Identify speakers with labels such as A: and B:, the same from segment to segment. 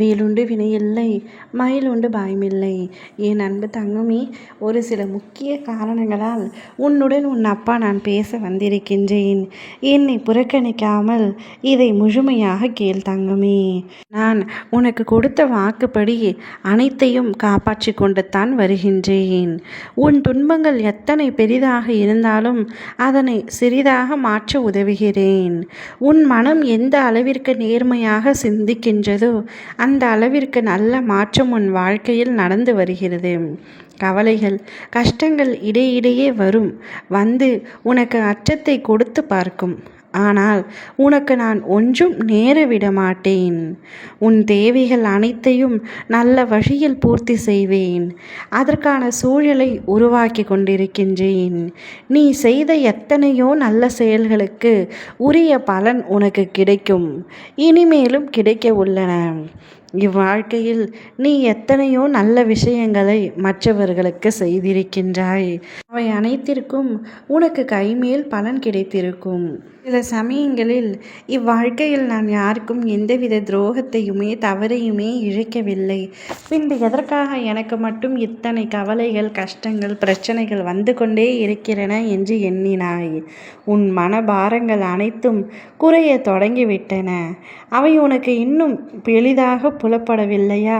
A: வேலுண்டு வினையில்லை மயிலுண்டு பயமில்லை. என் அன்பு தங்கமே ஒரு சில முக்கிய காரணங்களால் உன்னுடன் உன் அப்பா நான் பேச வந்திருக்கின்றேன். என்னை புறக்கணிக்காமல் இதை முழுமையாக கேள் தங்கமே. நான் உனக்கு கொடுத்த வாக்குப்படி அனைத்தையும் காப்பாற்றி கொண்டு தான் வருகின்றேன். உன் துன்பங்கள் எத்தனை பெரிதாக இருந்தாலும் அதனை சிறிதாக மாற்ற உதவுகிறேன். உன் மனம் எந்த அளவிற்கு நேர்மையாக சிந்திக்கின்றதோ அந்த அளவிற்கு நல்ல மாற்றம் உன் வாழ்க்கையில் நடந்து வருகிறது. கவலைகள் கஷ்டங்கள் இடையிடையே வரும். வந்து உனக்கு அச்சத்தை கொடுத்து பார்க்கும். ஆனால் உனக்கு நான் ஒன்றும் நேர விட மாட்டேன் உன் தேவைகள் அனைத்தையும் நல்ல வழியில் பூர்த்தி செய்வேன். அதற்கான சூழலை உருவாக்கி கொண்டிருக்கின்றேன். நீ செய்த எத்தனையோ நல்ல செயல்களுக்கு உரிய பலன் உனக்கு கிடைக்கும். இனிமேலும் கிடைக்க உள்ளன இவ்வாழ்க்கையில் நீ எத்தனையோ நல்ல விஷயங்களை மற்றவர்களுக்கு செய்திருக்கின்றாய். அவை அனைத்திற்கும் உனக்கு கைமேல் பலன் கிடைத்திருக்கும். சில சமயங்களில் இவ்வாழ்க்கையில் நான் யாருக்கும் எந்தவித துரோகத்தையுமே தவறையுமே இழைக்கவில்லை. பின்பு எதற்காக எனக்கு மட்டும் இத்தனை கவலைகள் கஷ்டங்கள் பிரச்சனைகள் வந்து கொண்டே இருக்கிறன என்று எண்ணினாய்? உன் மனபாரங்கள் அனைத்தும் குறைய தொடங்கிவிட்டன. அவை உனக்கு இன்னும் எளிதாக புலப்படவில்லையா?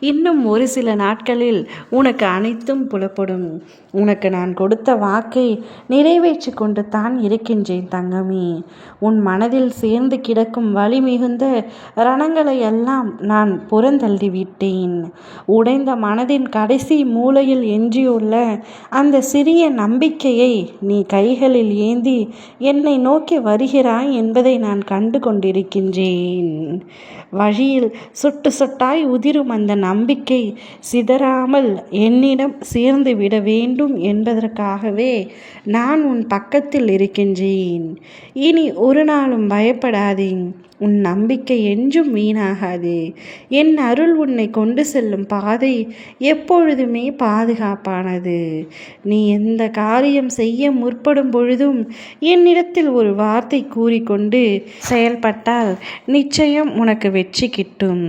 A: இன்னும் ஒரு சில நாட்களில் உனக்கு அனைத்தும் புலப்படும். உனக்கு நான் கொடுத்த வாக்கை நிறைவேற்றி கொண்டு தான் இருக்கின்றேன் தங்கமே. உன் மனதில் சேர்ந்து கிடக்கும் வலி மிகுந்த ரணங்களை எல்லாம் நான் புறந்தள்ளிவிட்டேன் உடைந்த மனதின் கடைசி மூலையில் எஞ்சியுள்ள அந்த சிறிய நம்பிக்கையை நீ கைகளில் ஏந்தி என்னை நோக்கி வருகிறாய் என்பதை நான் கண்டு கொண்டிருக்கின்றேன். வழியில் சொட்டு சொட்டாய் உதிரும் அந்த நம்பிக்கை சிதறாமல் என்னிடம் சேர்ந்து விட வேண்டும் என்பதற்காகவே நான் உன் பக்கத்தில் இருக்கின்றேன். இனி ஒரு நாளும் பயப்படாதே. உன் நம்பிக்கை என்றும் வீணாகாது. என் அருள் உன்னை கொண்டு செல்லும் பாதை எப்பொழுதுமே பாதுகாப்பானது. நீ எந்த காரியம் செய்ய முற்படும் பொழுதும் என்னிடத்தில் ஒரு வார்த்தை கூறிக்கொண்டு செயல்பட்டால் நிச்சயம் உனக்கு வெற்றி கிட்டும்.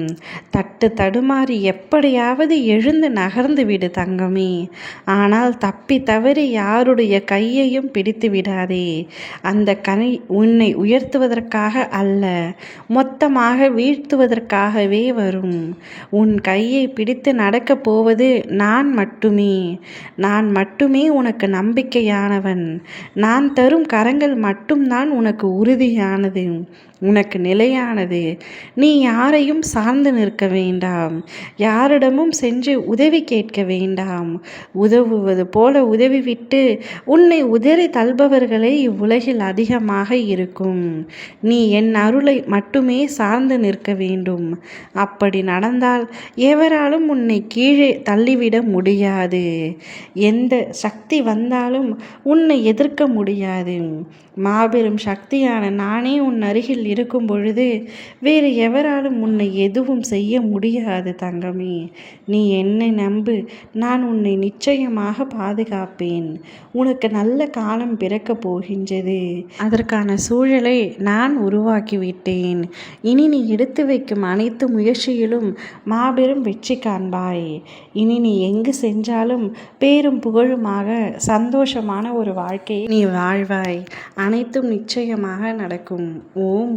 A: தட்டு தடுமாறி எப்படியாவது எழுந்து நகர்ந்து விடு தங்கமே. ஆனால் தப்பி தவறி யாருடைய கையையும் பிடித்து விடாதே. அந்த கனை உன்னை உயர்த்துவதற்காக அல்ல மொத்தமாக வீழ்த்துவதற்காகவே வரும். உன் கையை பிடித்து நடக்கப் போவது நான் மட்டுமே. நான் மட்டுமே உனக்கு நம்பிக்கையானவன். நான் தரும் கரங்கள் மட்டும்தான் உனக்கு உறுதியானது. உனக்கு நிலையானது. நீ யாரையும் சார்ந்து நிற்க வேண்டாம். யாரிடமும் சென்று உதவி கேட்க வேண்டாம். உதவுவது போல உதவிவிட்டு உன்னை உதறி தள்பவர்களே இவ்வுலகில் அதிகமாக இருக்கும். நீ என் அருளை மட்டுமே சார்ந்து நிற்க வேண்டும். அப்படி நடந்தால் எவராலும் உன்னை கீழே தள்ளிவிட முடியாது. எந்த சக்தி வந்தாலும் உன்னை எதிர்க்க முடியாது. மாபெரும் சக்தியான நானே உன் அருகில் இருக்கும் பொழுது வேறு எவராலும் உன்னை எதுவும் செய்ய முடியாது தங்கமே. நீ என்னை நம்பு நான் உன்னை நிச்சயமாக பாதுகாப்பேன். உனக்கு நல்ல காலம் பிறக்கப் போகின்றது. அதற்கான சூழலை நான் உருவாக்கிவிட்டேன். இனி நீ எடுத்து வைக்கும் அனைத்து முயற்சியிலும் மாபெரும் வெற்றி காண்பாய். இனி நீ எங்கு சென்றாலும் பேரும் புகழுமாக சந்தோஷமான ஒரு வாழ்க்கையை நீ வாழ்வாய். அனைத்தும் நிச்சயமாக நடக்கும். ஓம்